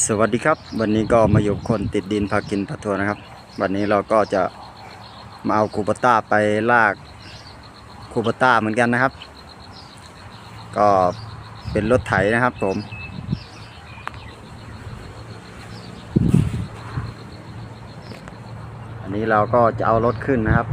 สวัสดีครับ วันนี้ก็มาอยู่คนติดดินพากินพาทัวร์นะครับ วันนี้เราก็จะมาเอาคูปต้าไปลากคูปต้าเหมือนกันนะครับ ก็เป็นรถไถนะครับผม อันนี้เราก็จะเอารถขึ้นนะครับ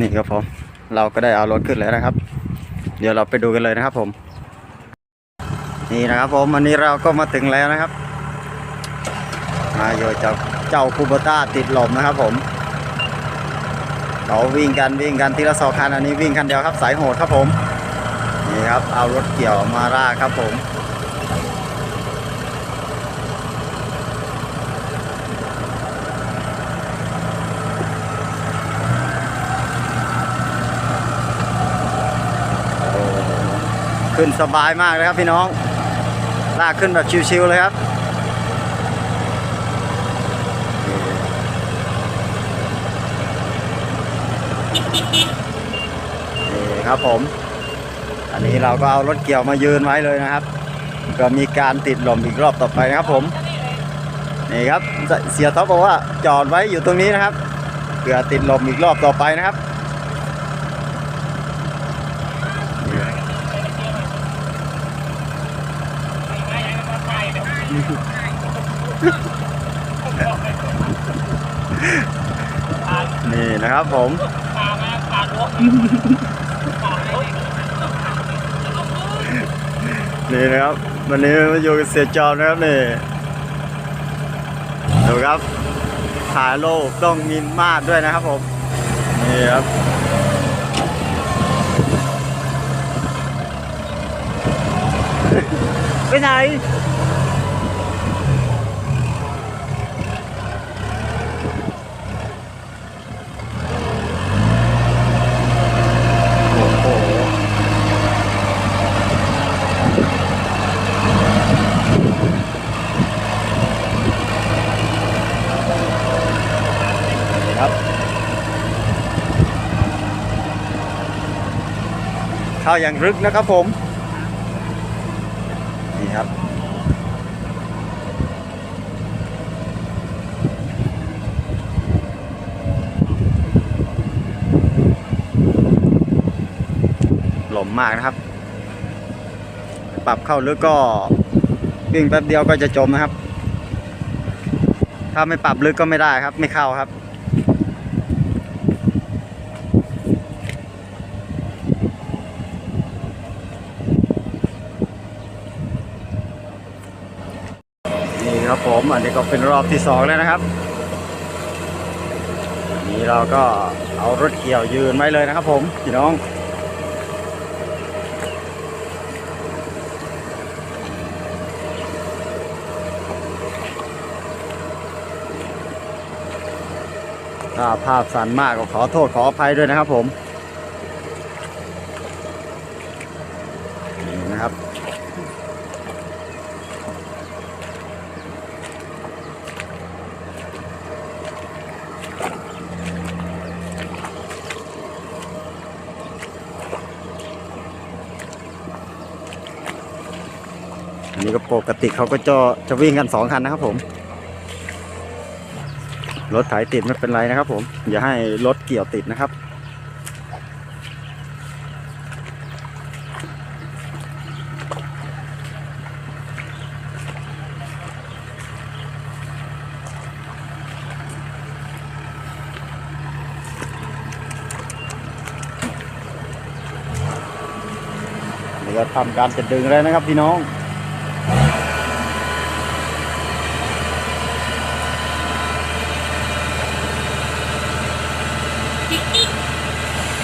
นี่ครับผม เราก็ได้เอารถขึ้นแล้วนะครับ เดี๋ยวเราไปดูกันเลยนะครับผม นี่นะครับผมวันนี้เราก็มาถึงแล้วนะครับ มาอยู่เจ้าเจ้าคูเบต้าติดลมนะครับผมเขาวิ่งกันวิ่งกันทีละสองคันอันนี้วิ่งคันเดียวครับสายโหดครับผม นี่ครับเอารถเกี่ยวมาลาครับผม ขึ้นสบายมากเลยครับพี่น้อง ลากขึ้นแบบชิวๆเลยครับ นี่ครับผม อันนี้เราก็เอารถเกี่ยวมายืนไว้เลยนะครับ ก็มีการติดลมอีกรอบต่อไปนะครับผมนี่ครับเสียท็อปบอกว่าจอดไว้อยู่ตรงนี้นะครับเพื่อติดลมอีกรอบต่อไปนะครับ นี่นะครับผมนี่นะครับ วันนี้มาอยู่กับเสียจอมนะครับนี่ดูครับถ่ายโลกต้องมีมาดด้วยนะครับผมนี่ครับไปไหน เข้าอย่างลึกนะครับผม นี่ครับ หล่มมากนะครับ ปรับเข้าลึกก็วิ่งแป๊บเดียวก็จะจมนะครับ ถ้าไม่ปรับลึกก็ไม่ได้ครับ ไม่เข้าครับ นี่ครับผม อั นนี้ก็เป็นรอบที่สองแล้วนะครับอันนี้เราก็เอารถเกี่ยวยืนไว้เลยนะครับ ผมพี่น้องถ้าภาพสั่นมากก็ขอโทษขออภัยด้วยนะครับผมนี่นะครับ อันนี้ ก็ปกติเขาก็จะจะวิ่งกันสองคันนะครับผม รถไถติดไม่เป็นไรนะครับ ผม อย่าให้รถเกี่ยวติดนะครับนี่ก็ทำการจะดึงแล้วนะครับพี่น้อง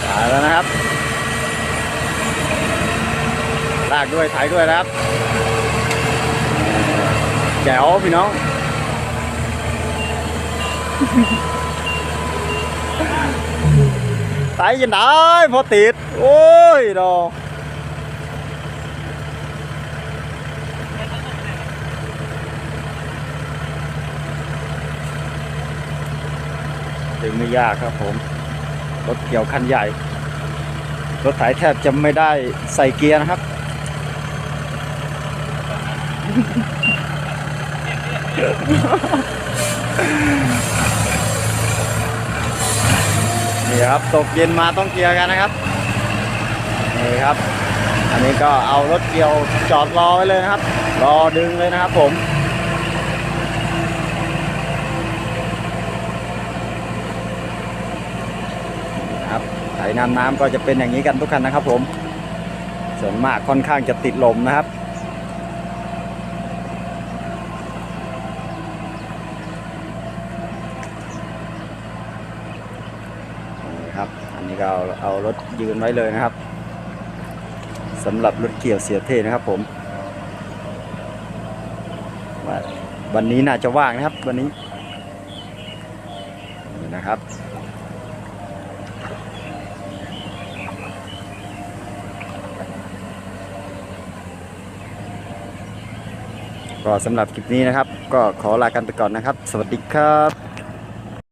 ตายแล้วนะครับ ลากด้วยไถด้วยนะครับแจ๋วพี่น้องไถยังได้พอติด โอ้ยดอกดึงไม่ยากครับผม รถเกี่ยวคันใหญ่ รถไถแทบจะไม่ได้ใส่เกียร์นะครับ นี่ครับตกเย็นมาต้องเกียร์กันนะครับนี่ครับ อันนี้ก็เอารถเกี่ยวจอดรอไว้เลยนะครับ รอดึงเลยนะครับผมครับไถน้ำน้ำก็จะเป็นอย่างนี้กันทุกคันนะครับผม ส่วนมากค่อนข้างจะติดลมนะครับ นี่ครับ อั นี่ก็เอาเอารถยืนไว้เลยนะครับสำหรับรถเกี่ยวเสียเทนะครับผม วันนี้น่าจะว่างนะครับวันนี้นนะครับก็สำหรับคลิปนี้นะครับ ก็ขอลากันไปก่อนนะครับ สวัสดีครับ